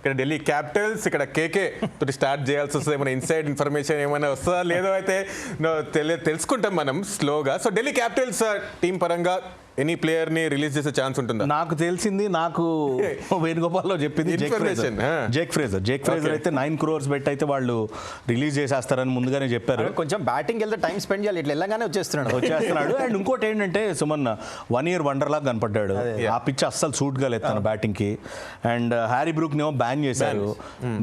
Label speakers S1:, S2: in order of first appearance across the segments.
S1: ఇక్కడ ఢిల్లీ క్యాపిటల్స్ ఇక్కడ కేకే తోటి స్టార్ట్ చేయాల్సి వస్తుంది? ఏమైనా ఇన్సైడ్ ఇన్ఫర్మేషన్ ఏమైనా వస్తుందా? లేదో అయితే తెలుసుకుంటాం మనం స్లోగా. సో ఢిల్లీ క్యాపిటల్స్ టీం పరంగా ఎనీ ప్లేయర్ని రిలీజ్ చేసే ఛాన్స్ ఉంటుందా?
S2: నాకు తెలిసింది నాకు వేణుగోపాల్లో చెప్పింది Jake Fraser. Jake Fraser Jake Fraser అయితే నైన్ క్రోర్స్ పెట్టి అయితే వాళ్ళు రిలీజ్ చేసేస్తారని ముందుగానే చెప్పారు.
S3: కొంచెం బ్యాటింగ్ వెళ్తే టైం స్పెండ్ చేయాలి. ఇట్లా వెళ్ళగానే వచ్చేస్తున్నాడు.
S2: వచ్చేస్తున్నాడు. అండ్ ఇంకోటి ఏంటంటే సుమన్ వన్ ఇయర్ వండర్ లాగా కనపడ్డాడు. ఆ పిచ్ అస్సలు సూట్గా లేదు తన బ్యాటింగ్కి. అండ్ హ్యారీ బ్రూక్ నేమో బ్యాన్ చేశారు.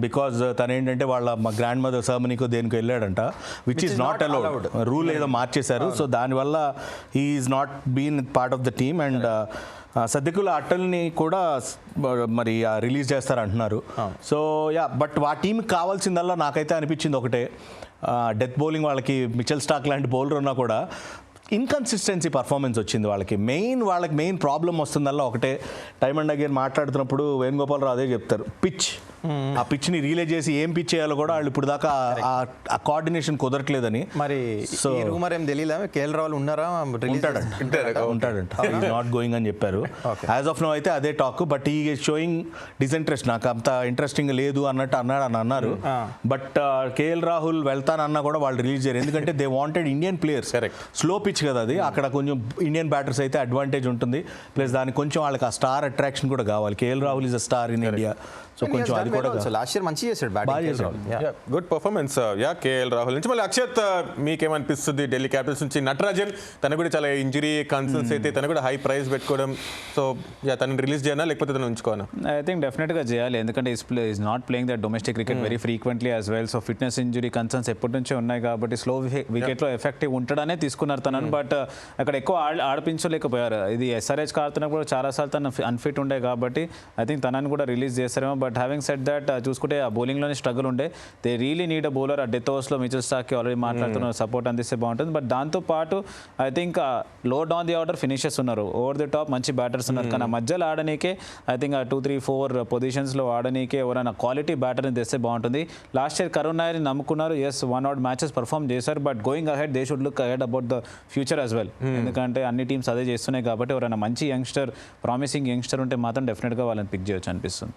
S2: బికాజ్ తను ఏంటంటే వాళ్ళ మా గ్రాండ్ మదర్ సర్మనీకో దేనికో వెళ్ళాడంట. Which is not allowed rule ఏదో మార్చేశారు. సో దానివల్ల he is not been part of the team and సద్యకుల అట్టల్ని కూడా మరి రిలీజ్ చేస్తారు అంటున్నారు సో యా బట్ ఆ టీంకి కావాల్సిందల్లా నాకైతే అనిపించింది ఒకటే. డెత్ బౌలింగ్ వాళ్ళకి మిచెల్ స్టాక్ లాంటి బౌలర్ ఉన్నా కూడా ఇన్కన్సిస్టెన్సీ పర్ఫార్మెన్స్ వచ్చింది వాళ్ళకి. మెయిన్ వాళ్ళకి మెయిన్ ప్రాబ్లం వస్తుందల్లా ఒకటే. టైమ్ అండ్ అగైన్ మాట్లాడుతున్నప్పుడు వేణుగోపాలరావు అదే చెప్తారు. పిచ్ ఆ పిచ్ని రీలే చేసి ఏం పిచ్ చేయాలో కూడా వాళ్ళు ఇప్పుడు దాకా ఆ- కోఆర్డినేషన్ కుదరట్లేదని.
S3: మరి ఈ రూమర్ ఏం తెలియదా కేఎల్ రావులు ఉన్నారా?
S2: ఉంటాడంట. ఉంటాడంట. నాట్ గోయింగ్ అని చెప్పారు. యాజ్ ఆఫ్ నో అయితే అదే టాక్ బట్ ఈ షోయింగ్ డిసింట్రెస్ట్ నాకు అంత ఇంట్రెస్టింగ్ లేదు అన్నట్టు అన్నాడు అని అన్నారు. బట్ కేఎల్ రాహుల్ వెళ్తానన్నా కూడా వాళ్ళు రిలీజ్ చేయరు. ఎందుకంటే they wanted Indian players. Slow pitch కదా అది. అక్కడ కొంచెం ఇండియన్ బ్యాటర్స్ అయితే అడ్వాంటేజ్ ఉంటుంది. ప్లస్ దానికి కొంచెం వాళ్ళకి ఆ స్టార్ అట్రాక్షన్ కూడా కావాలి. KL Rahul is a star in India so కొంచెం అది కూడా
S3: లాస్ట్ ఇయర్ మంచి చేశాడు
S2: బాగా
S3: బ్యాటింగ్
S2: చేశాడు.
S1: Good performance yeah KL Rahul నుంచి. మళ్ళీ అక్షత్ uh, మీకేమనిపిస్తుంది? ఢిల్లీ క్యాపిటల్స్ నుంచి నటరాజన్ తన కూడా చాలా ఇంజరీ కన్సర్న్స్ అయితే తను కూడా హై ప్రైస్ పెట్టుకోవడం. సో యా తనని రిలీజ్ చేయనా లేకపోతే తను ఉంచుకోనా
S4: ఐ థింక్ డెఫినెట్గా చేయాలి. ఎందుకంటే is play is not playing the domestic cricket very frequently as well so fitness injury concerns ఎప్పటి నుంచో ఉన్నాయి కాబట్టి స్లో వికెట్లో ఎఫెక్టివ్ ఉంటాడనే తీసుకున్నారు తనను. బట్ అక్కడ ఎక్కువ ఆడ ఆడిపించలేకపోయారు. ఇది ఎస్ఆర్హెచ్ ఆడుతున్నప్పుడు కూడా చాలాసార్లు తను అన్ఫిట్ ఉండే కాబట్టి ఐ థింక్ తనని కూడా రిలీజ్ చేస్తారేమో బట్ హ్యావింగ్ సెట్ దట్ చూసుకుంటే ఆ బౌలింగ్లోనే స్ట్రగుల్ ఉండే. They really need a bowler ఆ డెత్ ఓవర్స్లో మిచిల్ స్టాక్కి ఆల్రెడీ మాట్లాడుతున్నారు సపోర్ట్ అందిస్తే బాగుంటుంది. బట్ దాంతో పాటు ఐ థింక్లో డౌన్ ది ఆర్డర్ ఫినిషర్స్ ఉన్నారు. ఓవర్ ది టాప్ మంచి బ్యాటర్స్ ఉన్నారు. కానీ ఆ మధ్యలో ఆడనీకే ఐ థింక్ ఆ టూ త్రీ ఫోర్ పొజిషన్స్లో ఆడనీకే ఎవరైనా క్వాలిటీ బ్యాటర్ని తెస్తే బాగుంటుంది. లాస్ట్ ఇయర్ కరుణ్ నాయర్ని నమ్ముకున్నారు. As one out matches perform చేశారు. But going ahead they should look ahead about the future as well ఎందుకంటే అన్ని టీమ్స్ అదే చేస్తున్నాయి కాబట్టి ఎవరైనా మంచి యంగ్స్టర్ ప్రామిసింగ్ యంగ్స్టర్ ఉంటే మాత్రం డెఫినెట్గా వాళ్ళని పిక్ చేయొచ్చు అనిపిస్తుంది.